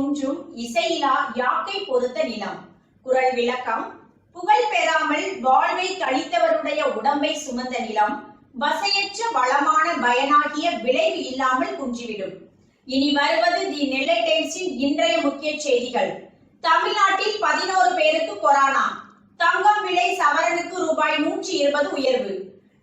வசையிலா இசையிலா யாக்கை பொறுத்த நிலம். குரல் விளக்கம் புகழ் பெறாமல் வாழ்வை கழித்தவருடைய உடம்பை சுமந்த நிலம் வசையற்ற வளமான பயனாகிய விளைவு இல்லாமல் குஞ்சிவிடும் இனி வருவது தி நெல்லை டைம்ஸின் இன்றைய முக்கிய செய்திகள். தமிழ்நாட்டில் பதினோரு பேருக்கு கொரோனா. தங்கம் விலை சவரனுக்கு ரூபாய் நூற்றி இருபது உயர்வு.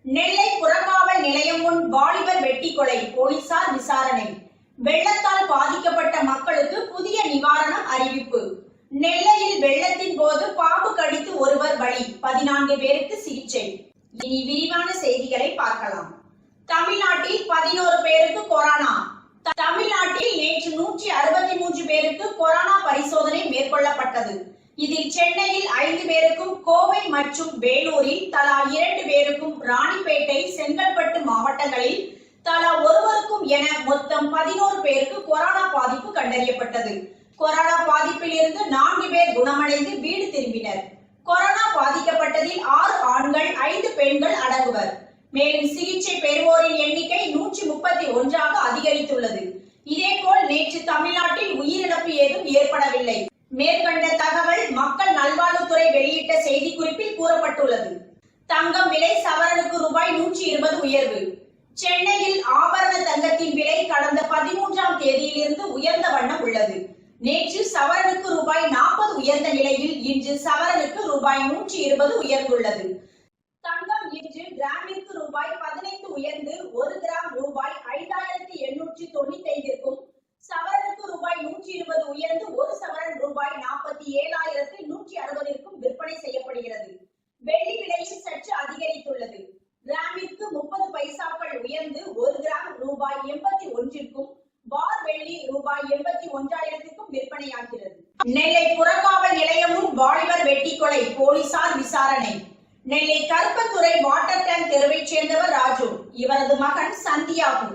நெல்லை புறக்காவல் நிலையம் முன் வாலிபர் வெட்டி கொலை போலீசார் விசாரணை. வெள்ளத்தால் பாதிக்கப்பட்ட மக்களுக்கு புதிய நிவாரணம் அறிவிப்பு. நெல்லையில் வெள்ளத்தின் போது பாம்பு கடித்து ஒருவர் பலி. பதினான்கு பேருக்கு சிகிச்சை. இனி விரிவான செய்திகளை பார்க்கலாம். தமிழ்நாட்டில் பதினோரு பேருக்கு கொரோனா. தமிழ்நாட்டில் நேற்று நூற்றி அறுபத்தி மூன்று பேருக்கு கொரோனா பரிசோதனை மேற்கொள்ளப்பட்டது. இதில் சென்னையில் ஐந்து பேருக்கும் கோவை மற்றும் வேலூரில் தலா இரண்டு பேருக்கும் ராணிப்பேட்டை செங்கல்பட்டு மாவட்டங்களில் என மொத்தம் பதினோரு பேருக்கு கொரோனா பாதிப்பு கண்டறியப்பட்டது. கொரோனா பாதிப்பில் இருந்து நான்கு பேர் குணமடைந்து வீடு திரும்பினர். கொரோனா பாதிக்கப்பட்டதில் ஆறு ஆண்கள் ஐந்து பெண்கள் அடங்குவர். மேலும் சிகிச்சை பெறுவோரின் எண்ணிக்கை நூற்றி முப்பத்தி ஒன்றாக அதிகரித்துள்ளது. இதேபோல் நேற்று தமிழ்நாட்டில் உயிரிழப்பு ஏதும் ஏற்படவில்லை. மேற்கண்ட தகவல் மக்கள் நல்வாழ்வுத்துறை வெளியிட்ட செய்திக்குறிப்பில் கூறப்பட்டுள்ளது. தங்கம் விலை சவரனுக்கு ரூபாய் நூற்றி இருபது உயர்வு. சென்னையில் ஆபரண தங்கத்தின் விலை கடந்த பதிமூன்றாம் தேதியிலிருந்து உயர்ந்த வண்ணம் உள்ளது. நேற்று சவரனுக்கு ரூபாய் நாற்பது உயர்ந்த நிலையில் இன்று சவரனுக்கு ரூபாய் நூற்றி இருபது உயர்ந்துள்ளது. தங்கம் இன்று கிராமிற்கு ரூபாய் பதினைந்து உயர்ந்து ஒரு கிராம் ரூபாய் ஐந்தாயிரத்தி எண்ணூற்றி தொண்ணூத்தி ஐந்திற்கும் சவரனுக்கு ரூபாய் நூற்றி இருபது உயர்ந்து ஒரு சவரன் ரூபாய் நாற்பத்தி ஏழாயிரத்தி நூற்றி அறுபதிற்கும் விற்பனை செய்யப்படுகிறது வெள்ளி விலையில் சற்று அதிகரித்துள்ளது கிராமிற்கு முப்பது பைசாக்கள் உயர்ந்து ஒரு கிராம் ரூபாய் எண்பத்தி ஒன்றிற்கும் பார் வெள்ளி ரூபாய் எண்பத்தி ஒன்றாயிரத்திற்கும் விற்பனையாகிறது நெல்லை புறக்காவல் நிலையம் முன் வாலிபர் வெட்டி கொலை போலீசார் விசாரணை. நெல்லை கருப்பத்துறை வாட்டர் டேங்க் தெருவைச் சேர்ந்தவர் ராஜு இவரது மகன் சந்தியாகு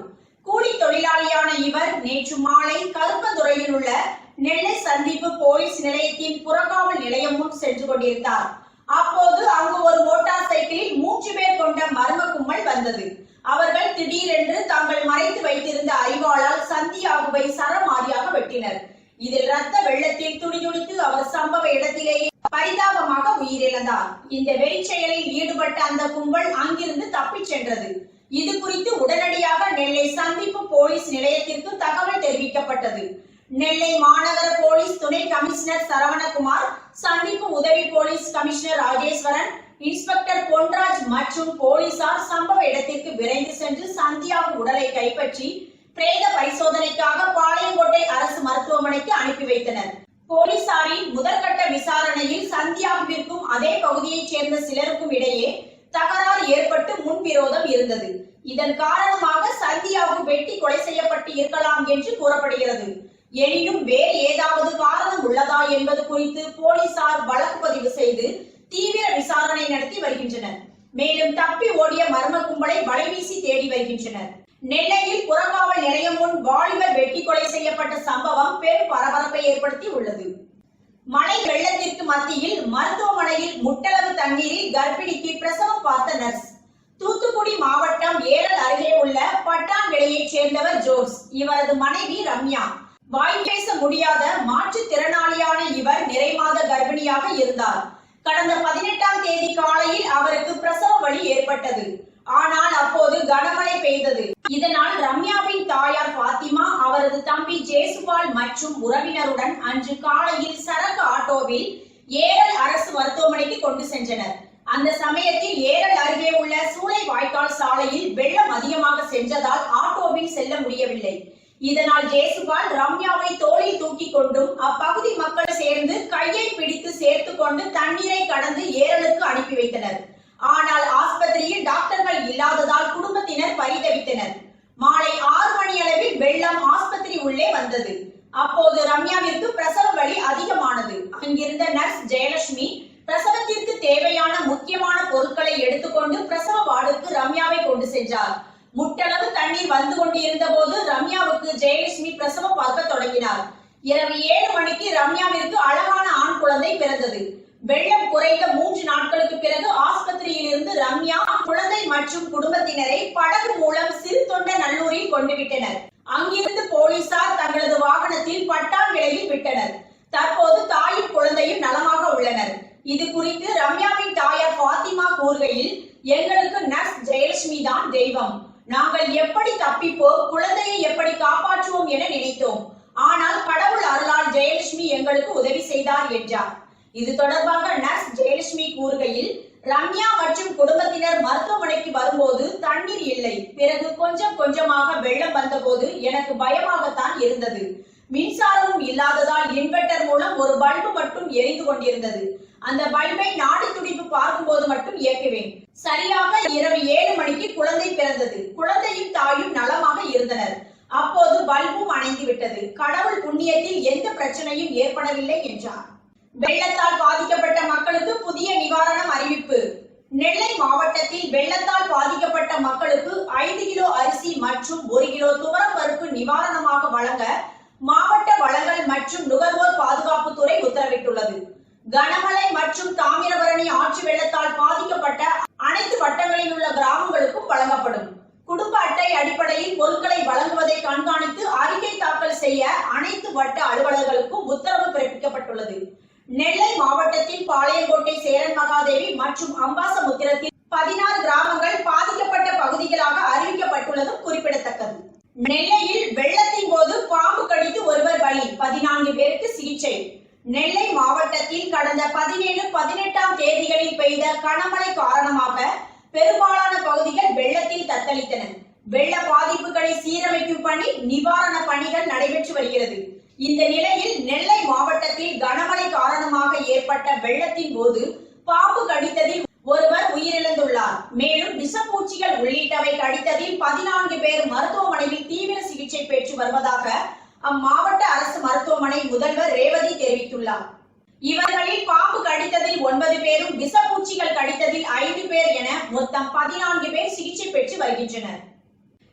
கூலி தொழிலாளியான இவர் நேற்று மாலை கருப்பத்துறையில் உள்ள நெல்லை சந்திப்பு போலீஸ் நிலையத்தின் புறக்காவல் நிலையம் முன் சென்று கொண்டிருந்தார். அப்போது அங்கு ஒரு மோட்டார் சைக்கிளில் மூன்று பேர் கொண்ட மர்ம கும்பல் வந்தது. அவர்கள் திடீரென்று தாங்கள் மறைத்து வைத்திருந்த அறிவாளால் சந்தியாகுவை சரமாரியாக வெட்டினர். இதில் ரத்த வெள்ளத்தில் துடிதுடித்து அவர் சம்பவ இடத்திலேயே பரிதாபமாக உயிரிழந்தார். இந்த வெறிச்செயலில் ஈடுபட்ட அந்த கும்பல் அங்கிருந்து தப்பிச் சென்றது. இது குறித்து உடனடியாக நெல்லை சந்திப்பு போலீஸ் நிலையத்திற்கு தகவல் தெரிவிக்கப்பட்டது. நெல்லை மாநகர போலீஸ் துணை கமிஷனர் சரவணகுமார் சந்திப்பு உதவி police commissioner Rajeswaran inspector Ponraj மற்றும் போலீசார் சம்பவ இடத்திற்கு விரைந்து சென்று சந்தியாவின் உடலை கைப்பற்றி பிரேத பரிசோதனைக்காக பாளையங்கோட்டை அரசு மருத்துவமனைக்கு அனுப்பி வைத்தனர். போலீசாரின் முதற்கட்ட அதே பகுதியைச் சேர்ந்த சிலருக்கும் இடையே தகராறு ஏற்பட்டு முன்விரோதம் இருந்தது. இதன் காரணமாக சந்தியாவு வெட்டி கொலை செய்யப்பட்டு இருக்கலாம் என்று கூறப்படுகிறது. எனினும் வேறு ஏதாவது காரணம் உள்ளதா என்பது குறித்து போலீசார் வழக்கு பதிவு செய்து தீவிர விசாரணை நடத்தி வருகின்றனர். மேலும் தப்பி ஓடிய மர்ம கும்பலை வலைவீசி தேடி வருகின்றனர். நெல்லையில் புறக்காவல் நிலையம் முன் வாலிபர் வெட்டி கொலை செய்யப்பட்ட சம்பவம் பெரும் பரபரப்பை ஏற்படுத்தி உள்ளது மழை வெள்ளத்திற்கு மத்தியில் மருத்துவமனையில் முட்டளவு தண்ணீரில் கர்ப்பிணிக்கு பிரசவம் பார்த்த நர்ஸ். தூத்துக்குடி மாவட்டம் ஏரல் அருகே உள்ள பட்டான்விளையைச் சேர்ந்தவர் ஜோர்ஸ் இவரது மனைவி ரம்யா. வாய் பேச முடியாத மாற்றுத்திறனாளியான இவர் நிறைமாத கர்ப்பிணியாக இருந்தார். கடந்த பதினெட்டாம் தேதி காலையில் அவருக்கு பிரசவ வலி ஏற்பட்டது. ஆனால் அப்போது கனமழை பெய்தது. இதனால் ரம்யாவின் தாயார் பாத்திமா அவரது தம்பி ஜேசுபால் மற்றும் உறவினருடன் அன்று காலையில் சரக்கு ஆட்டோவில் ஏரல் அரசு மருத்துவமனைக்கு கொண்டு சென்றனர். அந்த சமயத்தில் ஏரல் அருகே உள்ள சூளை வாய்க்கால் சாலையில் வெள்ளம் அதிகமாக சென்றதால் ஆட்டோவில் செல்ல முடியவில்லை. இதனால் ஜேசுபால் ரம்யாவை தோளில் தூக்கி கொண்டும் அப்பகுதி மக்கள் சேர்ந்து கையை பிடித்து சேர்த்து கொண்டு தண்ணீரை கடந்து ஏரலுக்கு அனுப்பி வைத்தனர் ஆனால் ஆஸ்பத்திரியில் டாக்டர்கள் இல்லாததால் குடும்பத்தினர் பரிதவித்தனர் மாலை ஆறு மணி அளவில் வெள்ளம் வீட்டுக்குள்ளே வந்தது. அப்போது ரம்யாவிற்கு பிரசவ வலி அதிகமானது. அங்கிருந்த நர்ஸ் ஜெயலட்சுமி பிரசவத்திற்கு தேவையான முக்கியமான பொருட்களை எடுத்துக்கொண்டு பிரசவ வார்டுக்கு ரம்யாவை கொண்டு சென்றார். முட்டளவு தண்ணீர் வந்து கொண்டிருந்த போது ரம்யாவுக்கு ஜெயலட்சுமி பிரசவம் பார்க்க தொடங்கினார். இரவு ஏழு மணிக்கு ரம்யாவிற்கு அழகான ஆண் குழந்தை பிறந்தது. வெள்ளம் குறைந்த மூன்று நாட்களுக்கு பிறகு ஆஸ்பத்திரியில் இருந்து ரம்யா குழந்தை மற்றும் குடும்பத்தினரை படகு மூலம் சிறு தொண்ட நல்லூரில் கொண்டு விட்டனர். அங்கிருந்து போலீசார் தங்களது வாகனத்தில் பட்டாம் விலையில் விட்டனர். தற்போது தாயும் குழந்தையும் நலமாக உள்ளனர். இது குறித்து ரம்யாவின் தாயார் பாத்திமா கூறுகையில் எங்களுக்கு நர்ஸ் ஜெயலட்சுமி தான் தெய்வம். நாங்கள் எப்படி தப்பிப்போம் குழந்தையை எப்படி காப்பாற்றுவோம் என நினைத்தோம். ஆனால் கடவுள் அருளால் ஜெயலட்சுமி எங்களுக்கு உதவி செய்தார் என்றார். இது தொடர்பாக நர்ஸ் ஜெயலட்சுமி கூறுகையில் ரம்யா மற்றும் குடும்பத்தினர் மருத்துவமனைக்கு வரும்போது தண்ணீர் இல்லை. பிறகு கொஞ்சம் கொஞ்சமாக வெள்ளம் வந்தபோது எனக்கு பயமாகத்தான் இருந்தது. மின்சாரமும் இல்லாததால் இன்வெர்டர் மூலம் ஒரு பல்பு மட்டும் எரிந்து கொண்டிருந்தது. அந்த பல்பை நாடி துடிப்பு பார்க்கும்போது மட்டும் இயக்குவேன். சரியாக இரவு ஏழு மணிக்கு குழந்தை பிறந்தது. குழந்தையும் தாயும் நலமாக இருந்தனர். அப்போது பல்பும் அணைந்து விட்டது. கடவுள் புண்ணியத்தில் எந்த பிரச்சனையும் ஏற்படவில்லை என்றார். வெள்ளத்தால் பாதிக்கப்பட்ட மக்களுக்கு புதிய நிவாரணம் அறிவிப்பு. நெல்லை மாவட்டத்தில் வெள்ளத்தால் பாதிக்கப்பட்ட மக்களுக்கு ஐந்து கிலோ அரிசி மற்றும் ஒரு கிலோ துவரம் பருப்பு நிவாரணமாக வழங்க மாவட்ட வளங்கள் மற்றும் நுகர்வோர் பாதுகாப்புத்துறை உத்தரவிட்டுள்ளது. கனமழை மற்றும் தாமிரபரணி ஆற்று வெள்ள பாதிக்கப்பட்ட அனைத்து வட்டங்களில் உள்ள கிராமங்களுக்கும் வழங்கப்படும் குடும்ப அட்டை அடிப்படையில் பொருட்களை வழங்குவதை கண்காணித்து அறிக்கை தாக்கல் செய்ய அனைத்து வட்ட அலுவலர்களுக்கும் உத்தரவு பிறப்பிக்கப்பட்டுள்ளது நெல்லை மாவட்டத்தில் பாளையங்கோட்டை சேரன் மகாதேவி மற்றும் அம்பாசமுத்திரத்தில் பதினாறு கிராமங்கள் பாதிக்கப்பட்ட பகுதிகளாக அறிவிக்கப்பட்டுள்ளதும் குறிப்பிடத்தக்கது நெல்லையில் வெள்ளத்தின் போது பாம்பு கடித்து ஒருவர் பலி பதினான்கு பேருக்கு சிகிச்சை நெல்லை மாவட்டத்தில் கடந்த பதினேழு பதினெட்டாம் தேதிகளில் பெய்த கனமழை காரணமாக பெரும்பாலான பகுதிகள் வெள்ளத்தில் தத்தளித்தன. வெள்ள பாதிப்புகளை சீரமைக்கும் பணி நிவாரண பணிகள் நடைபெற்று வருகிறது. இந்த நிலையில் நெல்லை மாவட்டத்தில் கனமழை காரணமாக ஏற்பட்ட வெள்ளத்தின் போது பாம்பு கடித்ததில் ஒருவர் உயிரிழந்துள்ளார். மேலும் விஷப்பூச்சிகள் உள்ளிட்டவை கடித்ததில் பதினான்கு பேர் மருத்துவமனையில் தீவிர சிகிச்சை பெற்று வருவதாக அம்மாவட்ட அரசு மருத்துவமனை முதல்வர் ரேவதி தெரிவித்துள்ளார். இவர்களில் பாம்பு கடித்ததில் ஒன்பது பேரும் விஷப்பூச்சிகள் கடித்ததில் ஐந்து பேர் என மொத்தம் பதினான்கு பேர் சிகிச்சை பெற்று வருகின்றனர்.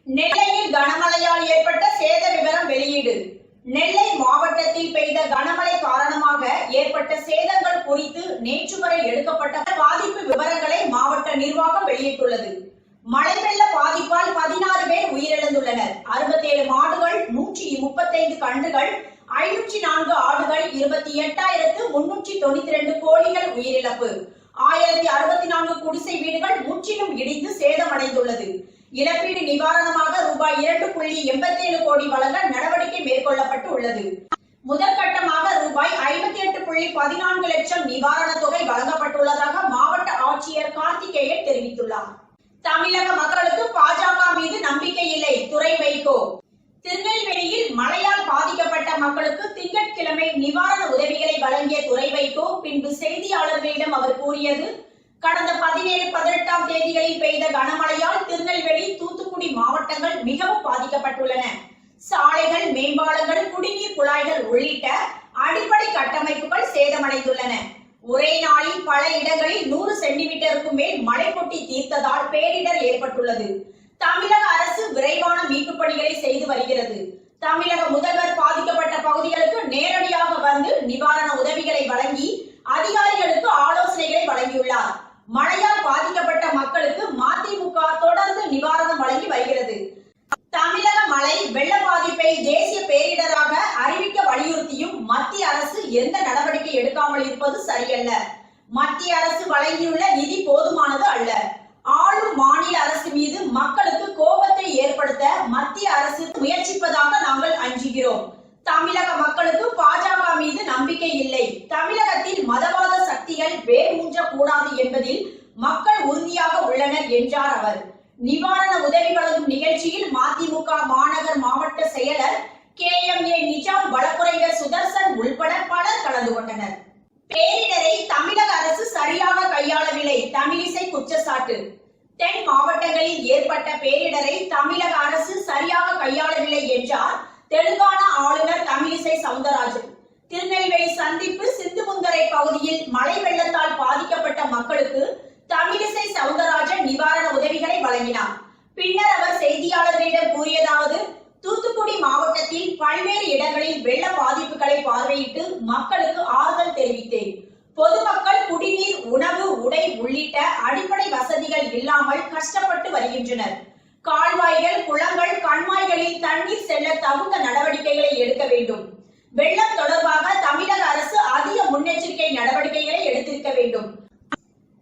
நெல்லையில் கனமழையால் ஏற்பட்ட சேத விவரம் வெளியீடு. நெல்லை மாவட்டத்தில் பெய்த கனமழை காரணமாக ஏற்பட்ட சேதங்கள் குறித்து நேற்று வரை எடுக்கப்பட்ட பாதிப்பு விவரங்களை மாவட்ட நிர்வாகம் வெளியிட்டுள்ளது. மழை வெள்ள பாதிப்பால் பதினாறு பேர் உயிரிழந்துள்ளனர். அறுபத்தேழு மாடு முப்பத்தைந்து கன்றுகள் ஐநூற்றி நான்கு ஆடுகள் இருபத்தி எட்டாயிரத்து முன்னூற்றி தொண்ணூத்தி ரெண்டு கோழிகள் உயிரிழப்பு. ஆயிரத்தி அறுபத்தி நான்கு குடிசை வீடுகள் முற்றிலும் இடிந்து சேதமடைந்துள்ளது. இழப்பீடு நிவாரணமாக ரூபாய் இரண்டு புள்ளி எண்பத்தி ஏழு கோடி வழங்க நடவடிக்கை மேற்கொள்ளப்பட்டு உள்ளது. முதற்கட்டமாக ரூபாய் ஐம்பத்தி எட்டு புள்ளி பதினான்கு லட்சம் நிவாரணத் தொகை வழங்கப்பட்டுள்ளதாக மாவட்ட ஆட்சியர் கார்த்திகேயன் தெரிவித்துள்ளார். தமிழக மக்களுக்கு பாஜக மீது நம்பிக்கை இல்லை. துறை வைகோ திருநெல்வேலியில் மழையால் பாதிக்கப்பட்ட மக்களுக்கு திங்கட்கிழமை நிவாரண உதவிகளை வழங்கிய துறை வைகோ பின்பு செய்தியாளர்களிடம் அவர் கூறியது கடந்த பதினேழு பதினெட்டாம் தேதிகளில் பெய்த கனமழையால் திருநெல்வேலி தூத்துக்குடி மாவட்டங்கள் மிகவும் பாதிக்கப்பட்டுள்ளன. சாலைகள் மேம்பாலங்கள் குடிநீர் குழாய்கள் உள்ளிட்ட அடிப்படை கட்டமைப்புகள் சேதமடைந்துள்ளன. ஒரே நாளில் பல இடங்களில் நூறு சென்டிமீட்டருக்கும் மேல் மழை கொட்டி தீர்த்ததால் பேரிடர் ஏற்பட்டுள்ளது. தமிழக அரசு விரைவான மீட்பு பணிகளை செய்து வருகிறது. தமிழக முதல்வர் பாதிக்கப்பட்ட பகுதிகளுக்கு நேரடியாக வந்து நிவாரண உதவிகளை வழங்கி அதிகாரிகளுக்கு ஆலோசனைகளை வழங்கியுள்ளார். மழையால் பாதிக்கப்பட்ட மக்களுக்கு மதிமுக தொடர்ந்து நிவாரணம் வழங்கி வருகிறது. தமிழக மழை வெள்ள பாதிப்பை தேசிய பேரிடராக அறிவிக்க வலியுறுத்தியும் மத்திய அரசு எந்த நடவடிக்கை எடுக்காமல் இருப்பது சரியல்ல. மத்திய அரசு வழங்கியுள்ள நிதி போதுமானது அல்ல. ஆளும் மாநில அரசு மீது மக்களுக்கு கோபத்தை ஏற்படுத்த மத்திய அரசு முயற்சிப்பதாக நாங்கள் அஞ்சுகிறோம். தமிழக மக்களுக்கு பாஜக மீது நம்பிக்கை இல்லை. தமிழகத்தில் மதவாத சக்திகள் வேர் ஊன்றக்கூடாது என்பதில் மக்கள் உறுதியாக உள்ளனர் என்றார் அவர். நிவாரண உதவி வழங்கும் நிகழ்ச்சியில் மதிமுக மாநகர் மாவட்ட செயலர் கே எம் ஏ நிஜாம் வழக்குரைஞர் சுதர்சன் உள்பட பலர் கலந்து கொண்டனர். பேரிடரை தமிழக அரசு சரியாக கையாளவில்லை. தமிழிசை குற்றச்சாட்டு. தென் மாவட்டங்களில் ஏற்பட்ட பேரிடரை தமிழக அரசு சரியாக கையாளவில்லை என்றார் தெலுங்கானா ஆளுநர் தமிழிசை சவுந்தரராஜன். திருநெல்வேலி சந்திப்பு சிந்துமுந்தரை பகுதியில் மழை வெள்ளத்தால் பாதிக்கப்பட்ட மக்களுக்கு தமிழிசை சவுந்தரராஜன் நிவாரண உதவிகளை வழங்கினார். பின்னர் அவர் செய்தியாளர்களிடம் கூறியதாவது தூத்துக்குடி மாவட்டத்தில் பல்வேறு இடங்களில் வெள்ள பாதிப்புகளை பார்வையிட்டு மக்களுக்கு ஆறுதல் தெரிவித்தேன். பொதுமக்கள் குடிநீர் உணவு உடை உள்ளிட்ட அடிப்படை வசதிகள் இல்லாமல் கஷ்டப்பட்டு வருகின்றனர். கால்வாய்கள் குளங்கள் கண்மாய்களில் தண்ணீர் செல்ல தகுந்த நடவடிக்கைகளை எடுக்க வேண்டும். வெள்ளம் தொடர்பாக தமிழக அரசு அதிக முன்னெச்சரிக்கை நடவடிக்கைகளை எடுத்திருக்க வேண்டும்.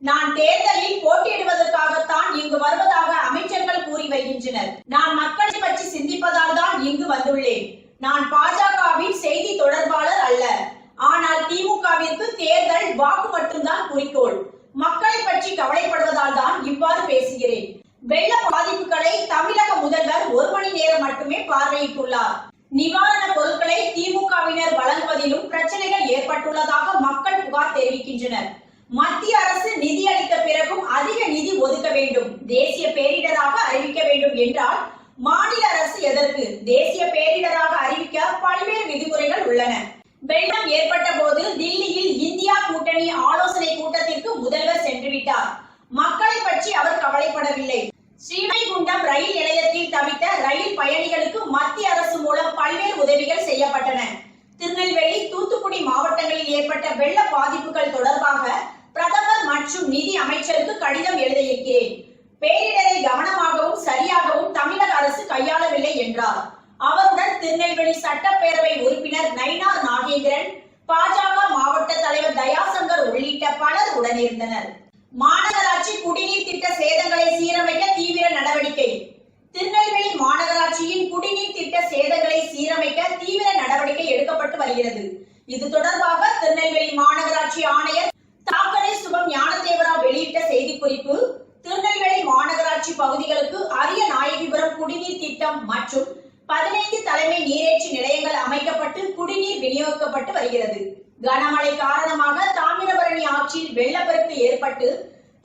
நான் தேர்தலில் போட்டியிடுவதற்காகத்தான் இங்கு வருவதாக அமைச்சர்கள் கூறி வருகின்றனர் நான் மக்களை பற்றி சிந்திப்பதால் தான் இங்கு வந்துள்ளேன். நான் பாஜகவின் செய்தி தொடர்பாளர் அல்ல. ஆனால் திமுகவிற்கு தேர்தல் வாக்கு மட்டும்தான் குறிக்கோள். மக்களை பற்றி கவலைப்படுவதால் தான் இவ்வாறு பேசுகிறேன். வெள்ள பாதிப்புகளை தமிழக முதல்வர் ஒரு மணி நேரம் மட்டுமே பார்வையிட்டுள்ளார். நிவாரண பொருட்களை திமுகவினர் வழங்குவதிலும் பிரச்சனைகள் ஏற்பட்டுள்ளதாக மக்கள் புகார் தெரிவிக்கின்றனர். மத்திய அரசு நிதி அளித்த பிறகும் அதிக நிதி ஒதுக்க வேண்டும். தேசிய பேரிடராக அறிவிக்க வேண்டும் என்றால் மாநில அரசு எதற்கு? தேசிய பேரிடராக அறிவிக்க பல்வேறு விதிமுறைகள் உள்ளன. வெள்ளம் ஏற்பட்ட போது தில்லியில் இந்தியா கூட்டணி ஆலோசனை கூட்டத்திற்கு முதல்வர் சென்றுவிட்டார் மக்களை பற்றி அவர் கவலைப்படவில்லை. ஸ்ரீவைகுண்டம் ரயில் நிலையத்தில் தவித்த ரயில் பயணிகளுக்கு மத்திய அரசு மூலம் பல்வேறு உதவிகள் செய்யப்பட்டன. திருநெல்வேலி தூத்துக்குடி மாவட்டங்களில் ஏற்பட்ட வெள்ள பாதிப்புகள் தொடர்பாக பிரதமர் மற்றும் நிதி அமைச்சருக்கு கடிதம் எழுதியிருக்கிறேன். பேரிடரை கவனமாகவும் சரியாகவும் தமிழக அரசு கையாளவில்லை என்றார். அவருடன் திருநெல்வேலி சட்டப்பேரவை உறுப்பினர் நயினார் நாகேந்திரன் பாஜக மாவட்ட தலைவர் தயாசங்கர் உள்ளிட்ட பலர் உடனிருந்தனர். மாநகராட்சி குடிநீர் திட்ட சேதங்களை சீரமைக்க தீவிர நடவடிக்கை. திருநெல்வேலி மாநகராட்சியின் குடிநீர் திட்ட சேதங்களை சீரமைக்க தீவிர நடவடிக்கை எடுக்கப்பட்டு வருகிறது. இது தொடர்பாக திருநெல்வேலி மாநகராட்சி ஆணையர் தாக்கரே சுபம் ஞானதேவரா வெளியிட்ட செய்திக்குறிப்பு திருநெல்வேலி மாநகராட்சி பகுதிகளுக்கு அரிய நாயகிபுரம் குடிநீர் திட்டம் மற்றும் பதினைந்து தலைமை நீரேற்று நிலையங்கள் அமைக்கப்பட்டு குடிநீர் விநியோகிக்கப்பட்டு வருகிறது. கனமழை காரணமாக தாமிரபரணி ஆற்றில் வெள்ளப்பெருக்கு ஏற்பட்டு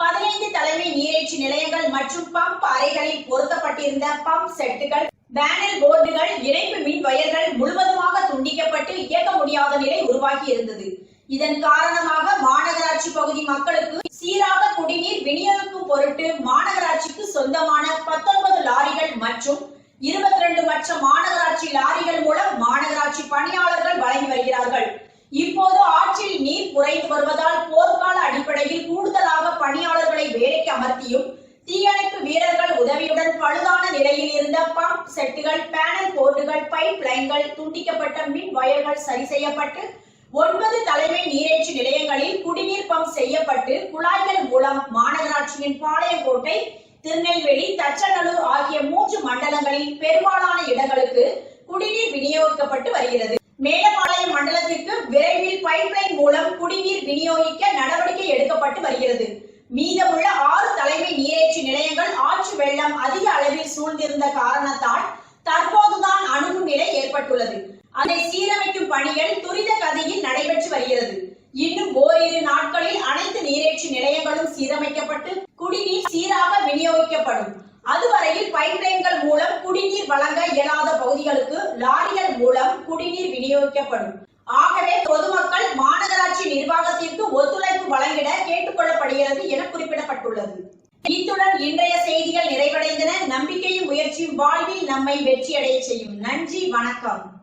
பதினைந்து தலைமை நீரேற்று நிலையங்கள் மற்றும் பம்ப் அறைகளில் பொருத்தப்பட்டிருந்த பம்ப் செட்டுகள் பேனல் போர்டுகள் இணைப்பு மின் வயர்கள் முழுவதுமாக துண்டிக்கப்பட்டு இயக்க முடியாத நிலை உருவாகி இருந்தது. இதன் காரணமாக மாநகராட்சி பகுதி மக்களுக்கு சீராக குடிநீர் விநியோகிக்கும் பொருட்டு மாநகராட்சிக்கு சொந்தமான பத்தொன்பது லாரிகள் மற்றும் இருபத்தி ரெண்டு மற்ற மாநகராட்சி லாரிகள் மூலம் மாநகராட்சி பணியாளர்கள் வழங்கி வருகிறார்கள் இப்போது ஆற்றில் நீர் குறைந்து வருவதால் போர்க்கால அடிப்படையில் கூடுதலாக பணியாளர்களை வேலைக்கு அமர்த்தியும் தீயணைப்பு வீரர்கள் உதவியுடன் பழுதான நிலையில் இருந்த பம்ப் செட்டுகள் பேனல் போர்டுகள் பைப் லைன்கள் துண்டிக்கப்பட்ட மின் வயர்கள் சரி செய்யப்பட்டு ஒன்பது தலைமை நீரேற்று நிலையங்களில் குடிநீர் பம்ப் செய்யப்பட்டு குழாய்கள் மூலம் மாநகராட்சியின் பாளையங்கோட்டை திருநெல்வேலி தச்சநல்லூர் ஆகிய மூன்று மண்டலங்களில் பெரும்பாலான இடங்களுக்கு குடிநீர் விநியோகிக்கப்பட்டு வருகிறது. மேலப்பாளையம் மண்டலத்திற்கு விரைவில் பைப்லைன் மூலம் குடிநீர் விநியோகிக்க நடவடிக்கை எடுக்கப்பட்டு வருகிறது. மீதமுள்ள ஆறு தலைமை நீரேற்று நிலையங்கள் ஆற்று வெள்ளம் அதிக அளவில் சூழ்ந்திருந்த காரணத்தால் தற்போதுதான் அணுகும் நிலை ஏற்பட்டுள்ளது. அதை சீரமைக்கும் பணிகள் துரித கதையில் நடைபெற்று வருகிறது. இன்னும் ஓரிரு நாட்களில் அனைத்து நீரேற்று நிலையங்களும் சீரமைக்கப்பட்டு குடிநீர் சீராக விநியோகிக்கப்படும். அதுவரையில் பைப்லைன்கள் மூலம் குடிநீர் வழங்க இயலாத பகுதிகளுக்கு லாரிகள் மூலம் குடிநீர் விநியோகிக்கப்படும். ஆகவே பொதுமக்கள் மாநகராட்சி நிர்வாகத்திற்கு ஒத்துழைப்பு வழங்கிட கேட்டுக்கொள்ளப்படுகிறது என குறிப்பிடப்பட்டுள்ளது. இத்துடன் இன்றைய செய்திகள் நிறைவடைந்தன. நம்பிக்கையும் முயற்சியும் வாழ்வில் நம்மை வெற்றியடைய செய்யும். நன்றி வணக்கம்.